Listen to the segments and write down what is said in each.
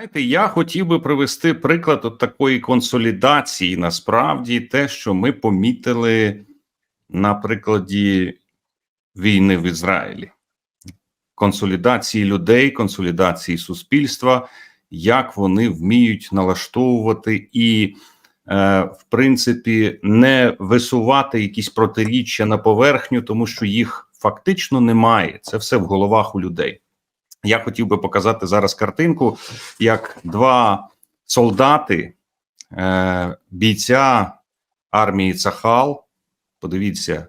Знаєте, я хотів би привести приклад от такої консолідації. Насправді, те, що ми помітили на прикладі війни в Ізраїлі, консолідації людей, консолідації суспільства, як вони вміють налаштовувати і, е, в принципі, не висувати якісь протиріччя на поверхню, тому що їх фактично немає. Це все в головах у людей. Я хотів би показати зараз картинку, як два солдати, е, бійця армії Цахал. Подивіться,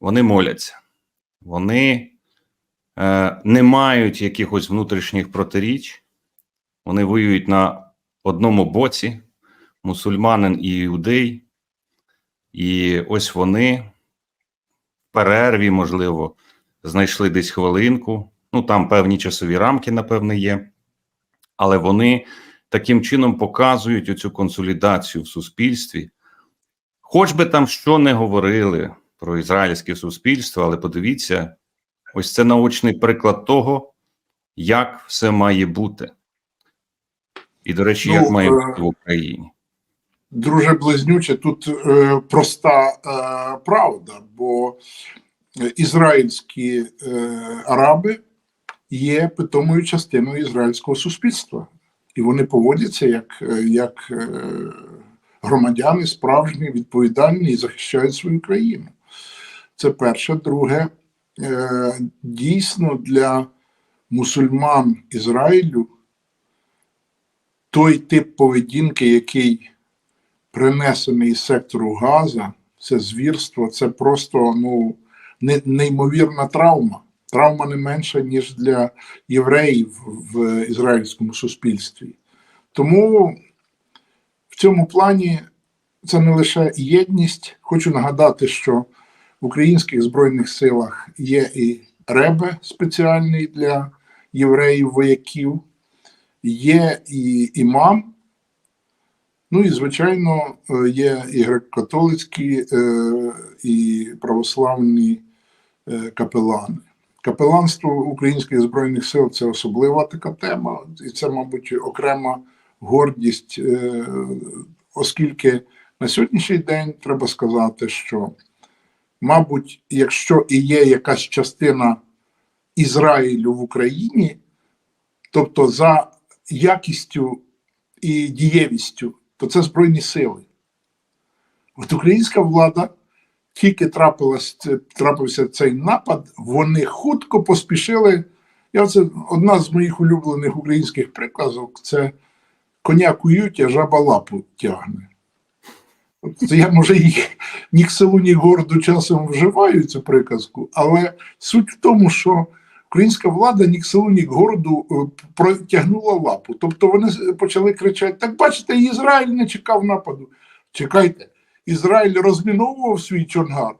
вони моляться, вони е, не мають якихось внутрішніх протиріч, вони воюють на одному боці, мусульманин і іудей, і ось вони в перерві, можливо, знайшли десь хвилинку. Ну там певні часові рамки, напевне, є, але вони таким чином показують оцю консолідацію в суспільстві. Хоч би там що не говорили про ізраїльське суспільство, але подивіться, ось це наочний приклад того, як все має бути. І, до речі, Ну, як має е, бути в Україні. Друже близнюче, тут е, проста е, правда, бо ізраїльські е, араби є питомою частиною ізраїльського суспільства, і вони поводяться як, е, як е, громадяни справжні, відповідальні і захищають свою країну. Це перше. Друге, е, дійсно для мусульман Ізраїлю той тип поведінки, який принесений із сектору Газа, це звірство, це просто ну, неймовірна травма. Травма не менша, ніж для євреїв в ізраїльському суспільстві. Тому в цьому плані це не лише єдність. Хочу нагадати, що в українських збройних силах є і ребе спеціальний для євреїв-вояків, є і імам. Ну і, звичайно, є і греко-католицькі, е, і православні е, капелани. Капеланство українських збройних сил це особлива така тема, і це, мабуть, окрема гордість, е, оскільки на сьогоднішній день треба сказати, що, мабуть, якщо і є якась частина Ізраїлю в Україні, тобто за якістю і дієвістю, то це Збройні сили. От українська влада, тільки трапився цей напад, вони хутко поспішили. Я це одна з моїх улюблених українських приказок це коня кують, а жаба лапу тягне. От я, може, їх ні к селу, ні городу часом вживаю цю приказку, але суть в тому, що українська влада ні к селу, ні к городу е, протягнула лапу. Тобто вони почали кричати: так бачите, Ізраїль не чекав нападу. Чекайте, Ізраїль розміновував свій чонгар.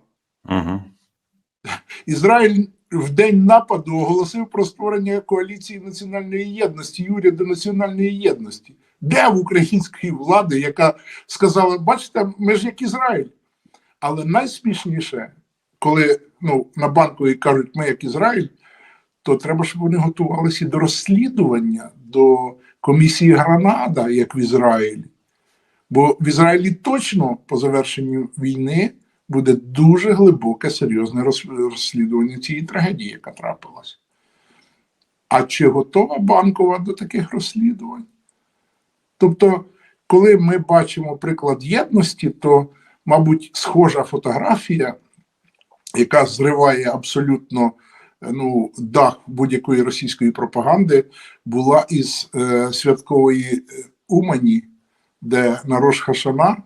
Угу. Ізраїль в день нападу оголосив про створення коаліції національної єдності, і уряду національної єдності. Де в української влади, яка сказала: бачите, ми ж як Ізраїль. Але найсмішніше, коли ну, на банковій кажуть, ми як Ізраїль, то треба, щоб вони готувалися до розслідування, до комісії Гранада, як в Ізраїлі. Бо в Ізраїлі точно по завершенню війни буде дуже глибоке, серйозне розслідування цієї трагедії, яка трапилася. А чи готова банкова до таких розслідувань? Тобто, коли ми бачимо приклад єдності, то, мабуть, схожа фотографія, яка зриває абсолютно ну, дах будь-якої російської пропаганди, була із е, святкової е, Умані, де на Рош Хашана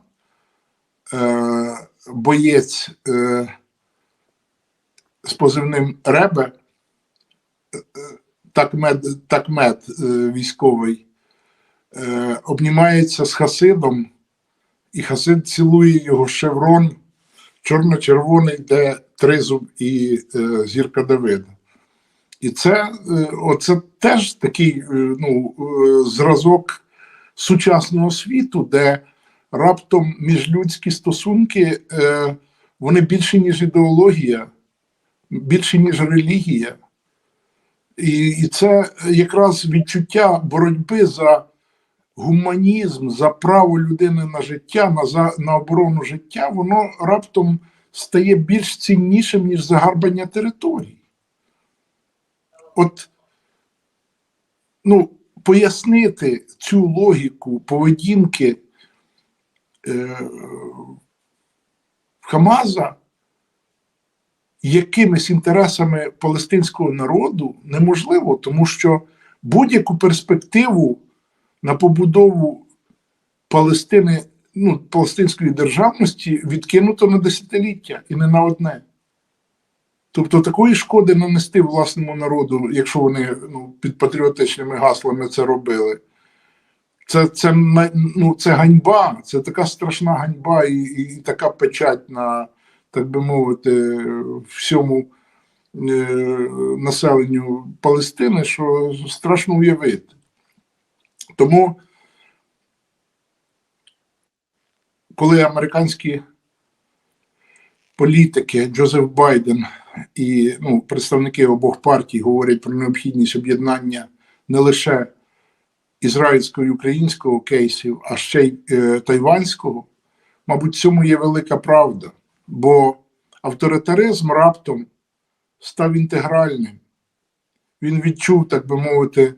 е, боєць е, з позивним Ребе, такмед, такмед е, військовий, е, обнімається з Хасидом, і Хасид цілує його шеврон чорно-червоний, де тризуб і е, зірка Давида. І це, е, оце теж такий е, ну, е, зразок сучасного світу, де раптом міжлюдські стосунки е, вони більше, ніж ідеологія, більше, ніж релігія. І, і це якраз відчуття боротьби за гуманізм, за право людини на життя, на, за, на оборону життя, воно раптом стає більш ціннішим, ніж загарбання територій. От, ну, пояснити цю логіку поведінки е, Хамаза якимись інтересами палестинського народу неможливо, тому що будь-яку перспективу на побудову Палестини, ну, палестинської державності відкинуто на десятиліття і не на одне. Тобто такої шкоди нанести власному народу, якщо вони ну, під патріотичними гаслами це робили. Це це, ну, це ганьба, це така страшна ганьба і, і така печать на, так би мовити, всьому е, населенню Палестини, що страшно уявити. Тому, коли американські політики Джозеф Байден і ну, представники обох партій говорять про необхідність об'єднання не лише ізраїльського і українського кейсів, а ще й е, тайванського, мабуть, в цьому є велика правда, бо авторитаризм раптом став інтегральним. Він відчув, так би мовити,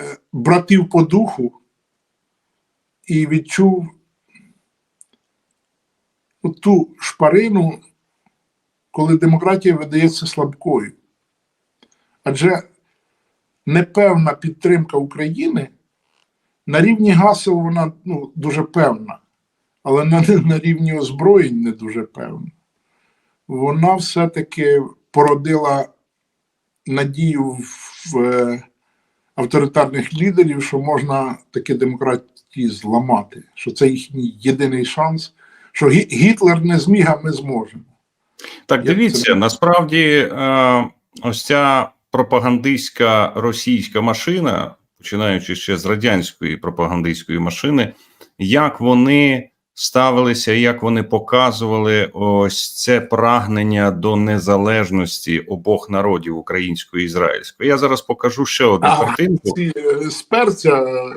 е, братів по духу і відчув ту шпарину, коли демократія видається слабкою. Адже непевна підтримка України на рівні гасел вона ну, дуже певна, але на, на рівні озброєнь не дуже певна. Вона все-таки породила надію в е, авторитарних лідерів, що можна таки демократії зламати, що це їхній єдиний шанс, що Гітлер не зміг, а ми зможемо. Так, Як дивіться, це- насправді е, ось ця пропагандистська російська машина, починаючи ще з радянської пропагандистської машини, як вони ставилися, як вони показували ось це прагнення до незалежності обох народів української і ізраїльської. Я зараз покажу ще одну А, картинку. Е, з перця е,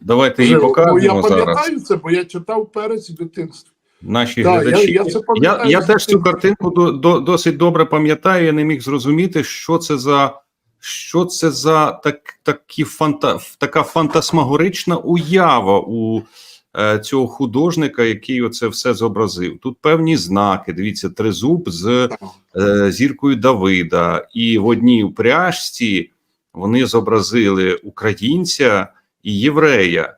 Давайте її покажемо я зараз. пам'ятаю це, бо я читав перець в дитинстві. Наші Так, глядачі. я- я я, я теж цю картинку до, до, досить добре пам'ятаю. Я не міг зрозуміти, що це за що це за так, такі фанта, така фантасмагорична уява у цього художника, який оце все зобразив. Тут певні знаки. Дивіться, тризуб з е, зіркою Давида, і в одній упряжці вони зобразили українця і єврея,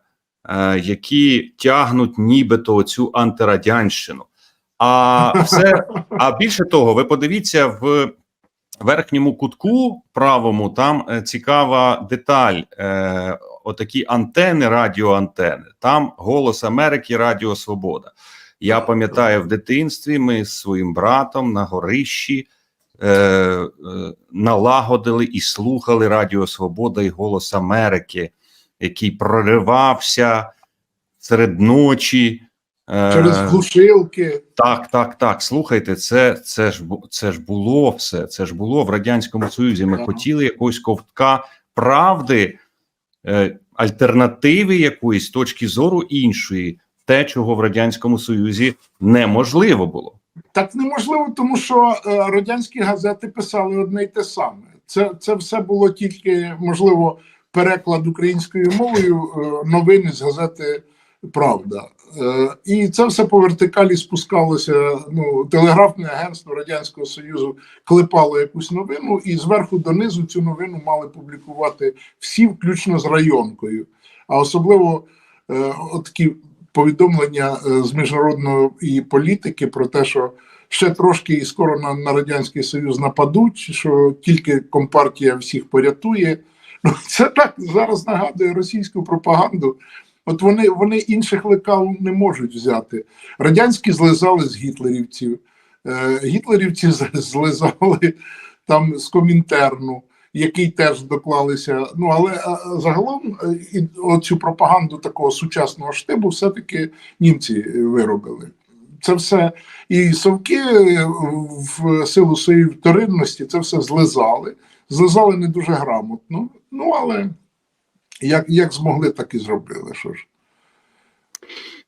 е, які тягнуть нібито цю антирадянщину. А все, а більше того, ви подивіться в верхньому кутку правому, там е, цікава деталь. Отакі антени, радіоантени. Там голос Америки, Радіо Свобода. Я пам'ятаю в дитинстві. Ми з своїм братом на горищі е, е, налагодили і слухали Радіо Свобода і Голос Америки, який проривався серед ночі. е, Через глушилки. так, так, так. Слухайте, це, це ж це ж було все. Це ж було в радянському союзі. Ми хотіли якогось ковтка правди, е, альтернативи якоїсь точки зору іншої, те, чого в радянському союзі неможливо було. Так неможливо, тому що е, радянські газети писали одне й те саме. Це, це все було тільки, можливо, переклад українською мовою е, новини з газети Правда. Е, І це все по вертикалі спускалося. Ну, телеграфне агентство Радянського Союзу клепало якусь новину, і зверху донизу цю новину мали публікувати всі, включно з районкою. А особливо е, от такі повідомлення е, з міжнародної політики про те, що ще трошки і скоро на, на радянський союз нападуть, що тільки компартія всіх порятує. Ну це так зараз нагадує російську пропаганду. От вони, вони інших лекал не можуть взяти. Радянські злизали з гітлерівців, е, гітлерівці злизали там з комінтерну, який теж доклалися. Ну але загалом е, і оцю пропаганду такого сучасного штибу все-таки німці виробили. Це все і совки е, в силу своєї вторинності це все злизали, злизали не дуже грамотно. Ну, але як, як змогли, так і зробили. Що ж.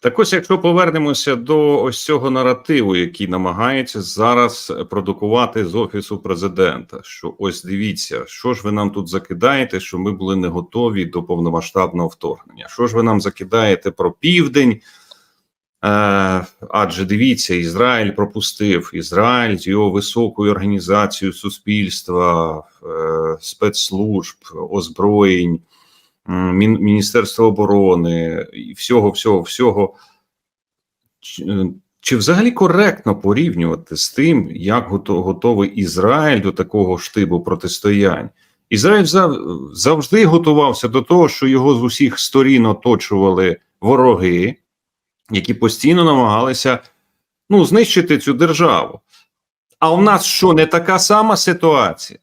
Так ось, якщо повернемося до ось цього наративу, який намагається зараз продукувати з офісу президента, що ось дивіться, що ж ви нам тут закидаєте, що ми були не готові до повномасштабного вторгнення. Що ж ви нам закидаєте про південь? Е, адже дивіться, Ізраїль пропустив Ізраїль з його високою організацією суспільства, е, спецслужб, озброєнь. Міністерства оборони і всього, всього, всього. Чи, е, чи взагалі коректно порівнювати з тим, як готовий Ізраїль до такого штибу протистоянь? Ізраїль зав- завжди готувався до того, що його з усіх сторін оточували вороги, які постійно намагалися ну, знищити цю державу. А у нас що не така сама ситуація?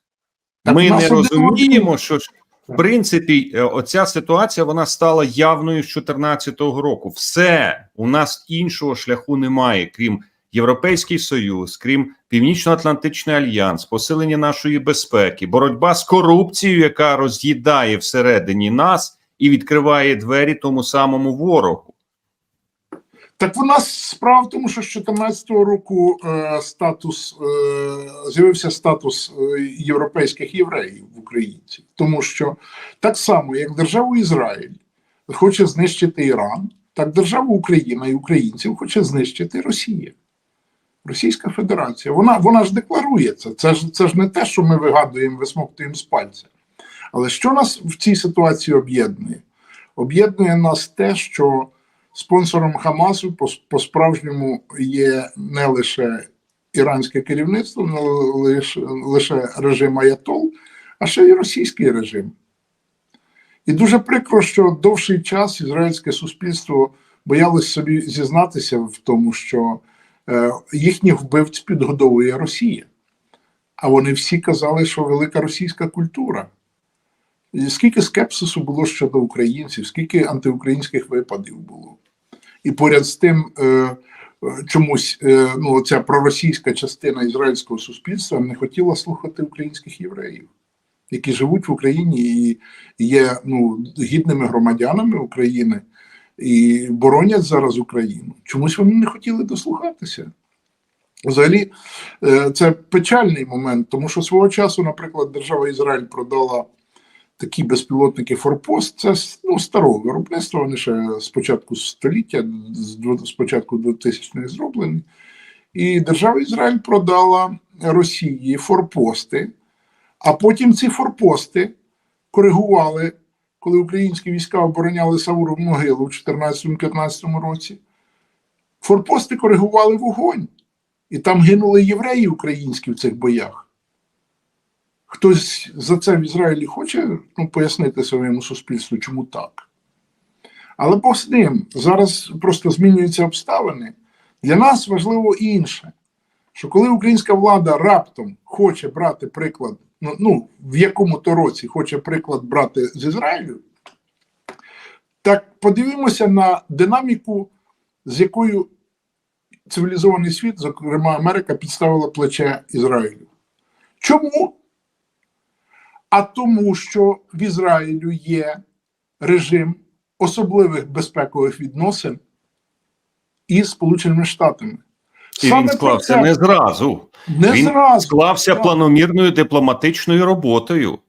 Так Ми не розуміємо, що в принципі, е, оця ситуація вона стала явною з 2014 року. Все у нас іншого шляху немає, крім Європейський Союз, крім Північно-Атлантичний альянс, посилення нашої безпеки, боротьба з корупцією, яка роз'їдає всередині нас і відкриває двері тому самому ворогу. Так в нас справа в тому, що з 2014 року е, статус е, з'явився статус е, європейських євреїв в українців, тому що так само, як державу Ізраїль хоче знищити Іран, так державу Україна і українців хоче знищити Росія. Російська Федерація. Вона, вона ж декларує це. Це ж, це ж не те, що ми вигадуємо, висмоктуємо з пальця. Але що нас в цій ситуації об'єднує? Об'єднує нас те, що спонсором Хамасу по, по-справжньому є не лише іранське керівництво, не лише, лише режим Аятол, а ще й російський режим. І дуже прикро, що довший час ізраїльське суспільство боялось собі зізнатися в тому, що е, їхніх вбивць підгодовує Росія. А вони всі казали, що велика російська культура. І скільки скепсису було щодо українців, скільки антиукраїнських випадів було. І поряд з тим, е, е, чомусь е, ну, ця проросійська частина ізраїльського суспільства не хотіла слухати українських євреїв, які живуть в Україні і є ну, гідними громадянами України і боронять зараз Україну. Чомусь вони не хотіли дослухатися. Взагалі, це печальний момент, тому що свого часу, наприклад, держава Ізраїль продала такі безпілотники Форпост. Це ну, старого виробництва. Вони ще з початку століття, з початку 2000-х зроблені. І держава Ізраїль продала Росії форпости, а потім ці форпости коригували, коли українські війська обороняли Сауру могилу в 2014-2015 році. Форпости коригували вогонь, і там гинули євреї українські в цих боях. Хтось за це в Ізраїлі хоче ну, пояснити своєму суспільству, чому так. Але Бог з ним зараз просто змінюються обставини. Для нас важливо інше, що коли українська влада раптом хоче брати приклад, ну, ну в якому то році хоче приклад брати з Ізраїлю, так подивімося на динаміку, з якою цивілізований світ, зокрема Америка, підставила плече Ізраїлю. Чому? А тому, що в Ізраїлю є режим особливих безпекових відносин із Сполученими Штатами. І він склався не зразу. не він зразу, склався так. планомірною дипломатичною роботою.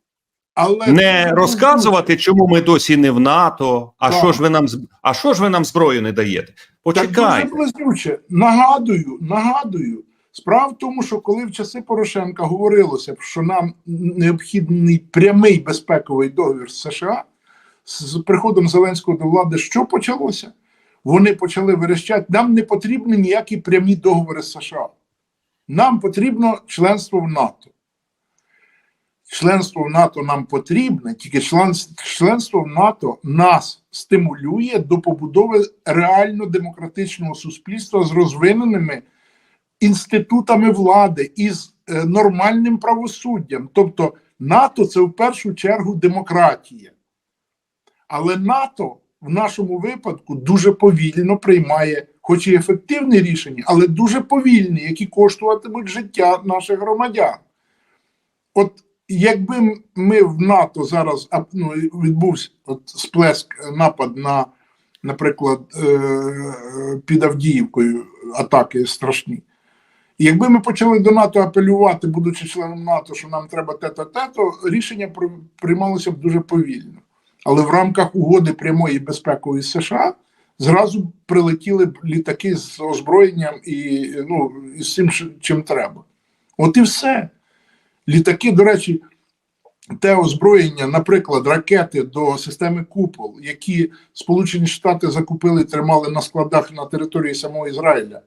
але Не розказувати, чому ми досі не в НАТО. А Так. що ж ви нам а що ж ви нам зброю не даєте? Так Почекайте. дуже близнюче. Нагадую, нагадую. Справа в тому, що коли в часи Порошенка говорилося, що нам необхідний прямий безпековий договір з США, з приходом Зеленського до влади, що почалося? Вони почали верещати, нам не потрібні ніякі прямі договори з США. Нам потрібно членство в НАТО. Членство в НАТО нам потрібне, тільки член, членство в НАТО нас стимулює до побудови реально демократичного суспільства з розвиненими інститутами влади і з е, нормальним правосуддям. Тобто НАТО це в першу чергу демократія. Але НАТО в нашому випадку дуже повільно приймає, хоч і ефективні рішення, але дуже повільні, які коштуватимуть життя наших громадян. От якби ми в НАТО зараз ну, відбувся от сплеск напад на, наприклад, е, під Авдіївкою атаки страшні. Якби ми почали до НАТО апелювати, будучи членом НАТО, що нам треба те-то, те-то, рішення при- приймалося б дуже повільно. Але в рамках угоди прямої безпекової США зразу прилетіли б літаки з озброєнням і ну, з цим, чим треба. От і все. Літаки, до речі, те озброєння, наприклад, ракети до системи Купол, які Сполучені Штати закупили і тримали на складах на території самого Ізраїля.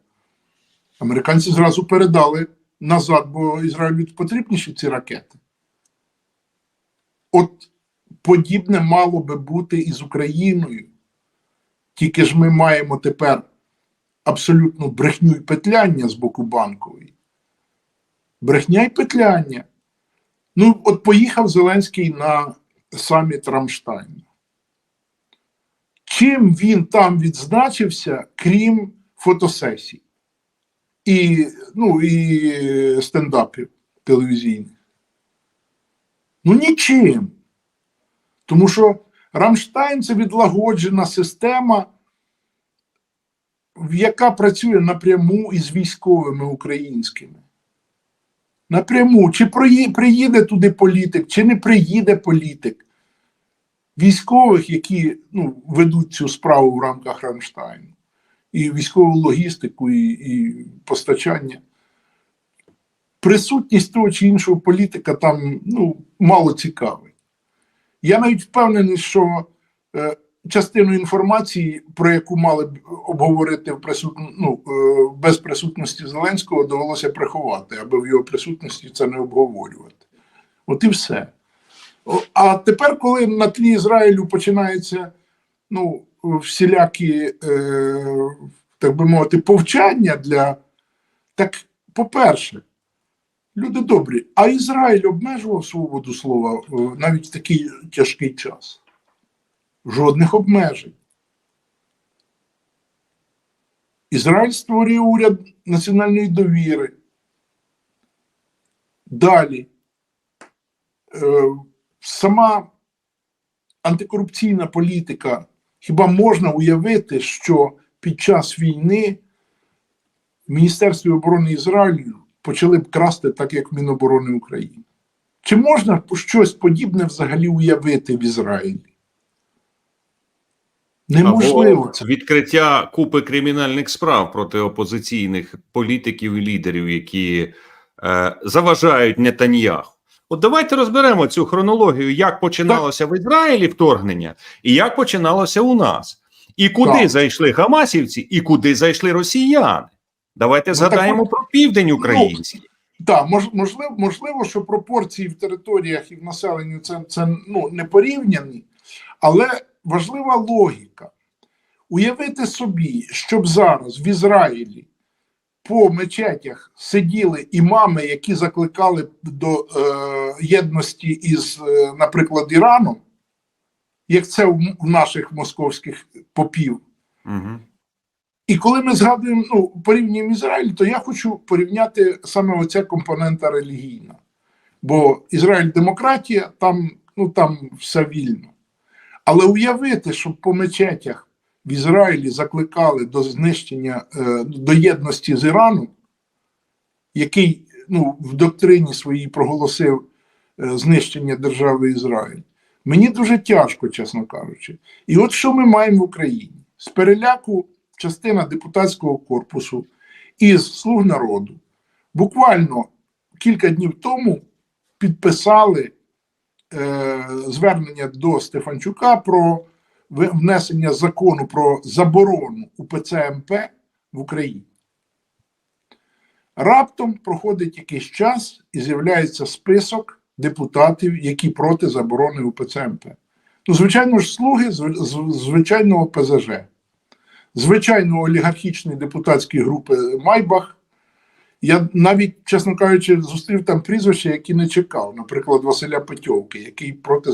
Американці зразу передали назад, бо Ізраїлю потрібніші ці ракети. От подібне мало би бути і з Україною. Тільки ж ми маємо тепер абсолютну брехню і петляння з боку банкової. Брехня і петляння. Ну, от поїхав Зеленський на саміт Рамштайну. Чим він там відзначився, крім фотосесій і, ну, і стендапів телевізійних? Ну, нічим. Тому що Рамштайн це відлагоджена система, яка працює напряму із військовими українськими. Напряму, чи приїде туди політик, чи не приїде політик. Військових, які ну, ведуть цю справу в рамках Рамштайну, і військову логістику, і, і постачання. Присутність того чи іншого політика там ну, мало цікавить. Я навіть впевнений, що е, частину інформації, про яку мали б обговорити в присут... ну, е, без присутності Зеленського, довелося приховати, аби в його присутності це не обговорювати. От і все. А тепер, коли на тлі Ізраїлю починаються ну, всілякі, е, так би мовити, повчання для. Так, по-перше, люди добрі, а Ізраїль обмежував свободу слова е, навіть в такий тяжкий час. Жодних обмежень. Ізраїль створює уряд національної довіри. Далі. Е, сама антикорупційна політика. Хіба можна уявити, що під час війни в Міністерстві оборони Ізраїлю почали б красти так, як Міноборони України? Чи можна щось подібне взагалі уявити в Ізраїлі? Неможливо це. відкриття купи кримінальних справ проти опозиційних політиків і лідерів, які е, заважають Нетаньяху. От давайте розберемо цю хронологію, як починалося в Ізраїлі вторгнення, і як починалося у нас, і куди Так. зайшли Хамасівці, і куди зайшли росіяни. Давайте Ну, згадаємо так про південь український. Так, можливо, можливо, що пропорції в територіях і в населенні це, це ну, не порівняні, але важлива логіка. Уявити собі, щоб зараз в Ізраїлі по мечетях сиділи імами, які закликали до е, єдності із, е, наприклад, Іраном, як це в, в наших московських попів. Угу. І коли ми згадуємо, ну, порівнюємо Ізраїль, то я хочу порівняти саме оця компонента релігійна. Бо Ізраїль демократія, там, ну, там все вільно. Але уявити, щоб по мечетях в Ізраїлі закликали до знищення, е, до єдності з Іраном, який ну, в доктрині своїй проголосив е, знищення держави Ізраїль, мені дуже тяжко, чесно кажучи. І от що ми маємо в Україні? З переляку частина депутатського корпусу із слуг народу буквально кілька днів тому підписали е, звернення до Стефанчука про внесення закону про заборону УПЦ МП в Україні. Раптом проходить якийсь час і з'являється список депутатів, які проти заборони УПЦ МП. Ну, звичайно ж, слуги звичайного ПЗЖ звичайно, олігархічної депутатської групи Майбах. Я навіть, чесно кажучи, зустрів там прізвища, які не чекав. Наприклад, Василя Петьовки, який проти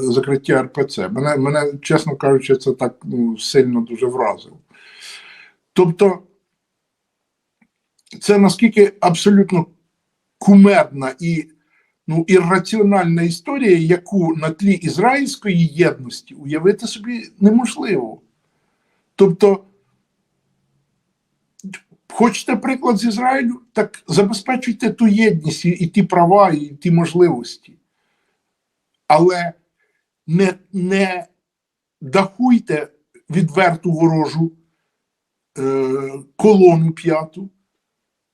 закриття РПЦ. Мене, мене, чесно кажучи, це так ну, сильно дуже вразило. Тобто, це наскільки абсолютно кумедна і ну, ірраціональна історія, яку на тлі ізраїльської єдності уявити собі неможливо. Тобто, хочете приклад з Ізраїлю, так забезпечуйте ту єдність і, і ті права, і ті можливості. Але не, не дахуйте відверту ворожу е, колону п'яту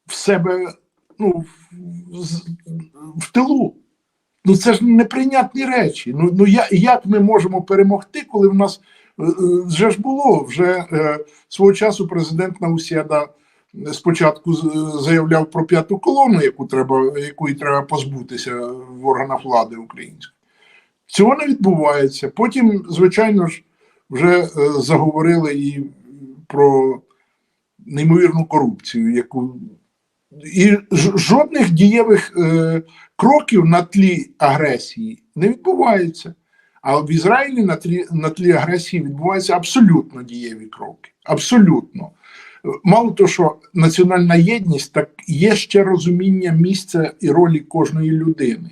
в себе ну, в, в тилу. Ну це ж неприйнятні речі. Ну, ну я, як ми можемо перемогти, коли в нас е, е, вже ж було, вже е, свого часу президент Наусєда спочатку заявляв про п'яту колону, яку треба, якої треба позбутися в органах влади української. Цього не відбувається. Потім, звичайно ж, вже е, заговорили і про неймовірну корупцію, яку і жодних дієвих е, кроків на тлі агресії не відбувається. А в Ізраїлі на тлі, на тлі агресії відбуваються абсолютно дієві кроки. Абсолютно. Мало того, що національна єдність, так є ще розуміння місця і ролі кожної людини.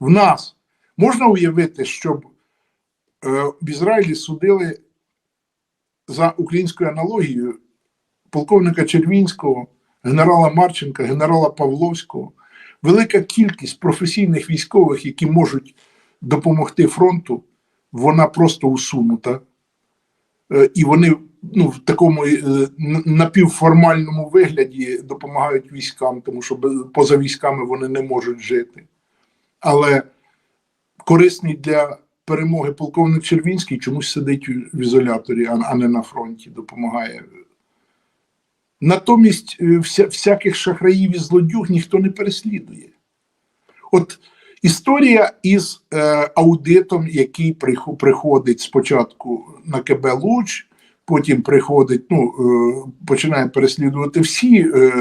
В нас можна уявити, щоб е, в Ізраїлі судили за українською аналогією полковника Червінського, генерала Марченка, генерала Павловського, велика кількість професійних військових, які можуть допомогти фронту, вона просто усунута. Е, І вони ну, в такому е, напівформальному вигляді допомагають військам, тому що поза військами вони не можуть жити. Але корисний для перемоги полковник Червінський чомусь сидить в ізоляторі, а не на фронті, допомагає. Натомість е, вся, всяких шахраїв і злодюг ніхто не переслідує. От історія із е, аудитом, який приходить спочатку на КБ Луч, потім приходить, ну, е, починає переслідувати всі е,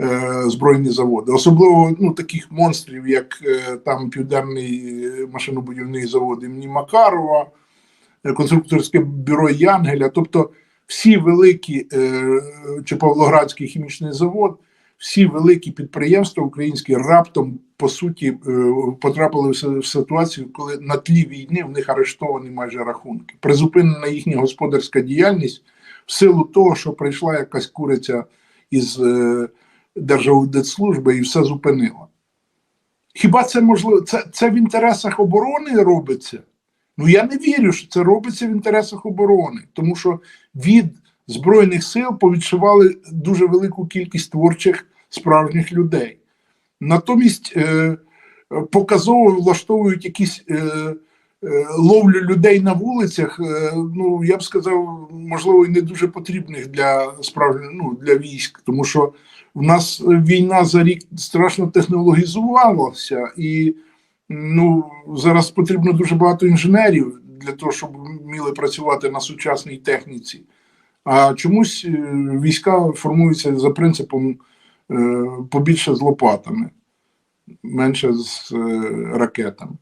е, збройні заводи, особливо ну, таких монстрів, як там Південний машинобудівний завод імені Макарова, конструкторське бюро Янгеля, тобто всі великі чи Павлоградський хімічний завод, всі великі підприємства українські раптом по суті е, потрапили в ситуацію, коли на тлі війни в них арештовані майже рахунки. Призупинена їхня господарська діяльність в силу того, що прийшла якась куриця із е, Держаудитслужби і все зупинила. Хіба це можливо? Це, це в інтересах оборони робиться? Ну я не вірю, що це робиться в інтересах оборони, тому що від Збройних сил повідшивали дуже велику кількість творчих справжніх людей. Натомість е, показово влаштовують якісь е, е, ловлю людей на вулицях, е, ну я б сказав, можливо, і не дуже потрібних для справжніх ну, для військ, тому що в нас війна за рік страшно технологізувалася, і ну, зараз потрібно дуже багато інженерів для того, щоб вміли працювати на сучасній техніці. А чомусь е, війська формуються за принципом побільше з лопатами, менше з е, ракетами.